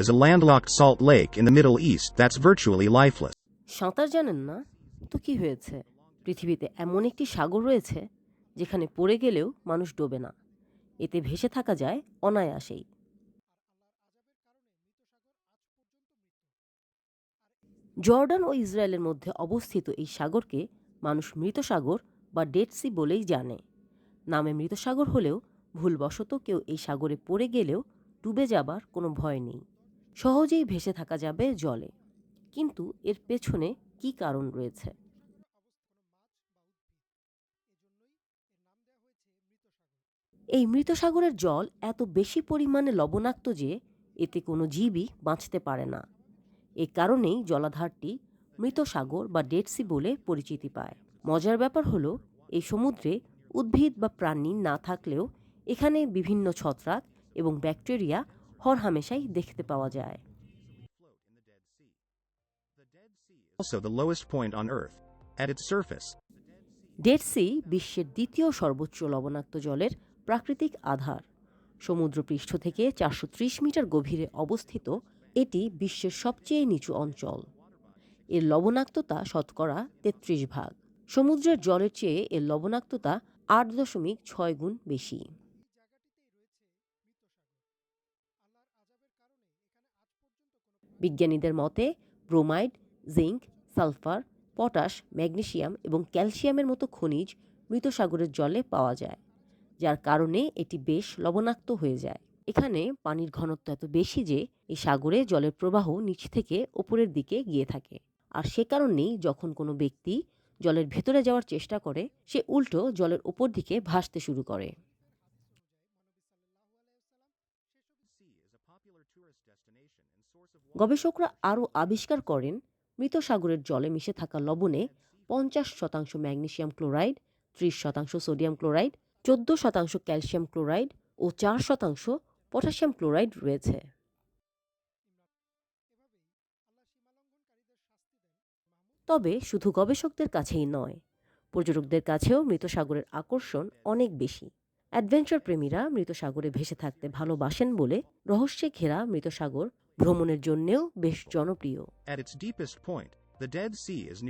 is a landlocked salt lake in the Middle East that's virtually lifeless. সাঁতার জানেন না? তো কি হয়েছে? পৃথিবীতে এমন একটি সাগর রয়েছে যেখানে পড়ে গেলেও মানুষ ডোবে না। এতে ভেসে থাকা যায় অনায়াসেই। জর্ডান ও ইসরায়েলের মধ্যে অবস্থিত এই সাগরকে মানুষ মৃত সাগর বা ডেড সি বলেই জানে। নামে মৃত সাগর হলেও ভুলবশত কেউ এই সাগরে পড়ে গেলেও ডুবে যাবার কোনো ভয় নেই। সহজেই ভেসে থাকা যাবে জলে। কিন্তু এর পেছনে কি কারণ রয়েছে? এই মৃত সাগরের জল এত বেশি পরিমাণে লবণাক্ত যে এতে কোনো জীবই বাঁচতে পারে না। এ কারণেই জলাধারটি মৃত সাগর বা ডেড সি বলে পরিচিতি পায়। মজার ব্যাপার হলো, এই সমুদ্রে উদ্ভিদ বা প্রাণী না থাকলেও এখানে বিভিন্ন ছত্রাক এবং ব্যাকটেরিয়া হরহামেশাই দেখতে পাওয়া যায় Also the lowest point on Earth. At its surface, Dead Sea বিশ্বের দ্বিতীয় সর্বোচ্চ লবণাক্ত জলের প্রাকৃতিক আধার। সমুদ্রপৃষ্ঠ থেকে চারশো ত্রিশ মিটার গভীরে অবস্থিত এটি বিশ্বের সবচেয়ে নিচু অঞ্চল। এর লবণাক্ততা শতকরা তেত্রিশ ভাগ। সমুদ্রের জলের চেয়ে এর লবণাক্ততা আট দশমিক ছয় গুণ বেশি। বিজ্ঞানীদের মতে, bromide zinc sulphur, potash, magnesium এবং ক্যালসিয়ামের মতো খনিজ মৃত সাগরের জলে পাওয়া যায়, যার কারণে এটি বেশ লবণাক্ত হয়ে যায়। এখানে পানির ঘনত্ব এত বেশি যে, এই সাগরে জলের প্রবাহ নিচ থেকে ওপরের দিকে গিয়ে থাকে। আর সে কারণেই যখন কোনো ব্যক্তি জলের ভেতরে যাওয়ার চেষ্টা করে, সে উল্টো জলের ওপর দিকে ভাসতে শুরু করে। গবেষকরা আরও আবিষ্কার করেন, মৃত সাগরের জলে মিশে থাকা লবণে পঞ্চাশ শতাংশ ম্যাগনেশিয়াম ক্লোরাইড, ত্রিশ শতাংশ সোডিয়াম ক্লোরাইড, চোদ্দ শতাংশ ক্যালসিয়াম ক্লোরাইড ও চার শতাংশ পটাশিয়াম ক্লোরাইড রয়েছে। তবে শুধু গবেষকদের কাছেই নয়, পর্যটকদের কাছেও মৃত সাগরের আকর্ষণ অনেক বেশি। অ্যাডভেঞ্চার প্রেমীরা মৃত সাগরে ভেসে থাকতে ভালোবাসেন বলে রহস্যে ঘেরা মৃত সাগর ভ্রমণের জন্যেও বেশ জনপ্রিয়। The Dead Sea is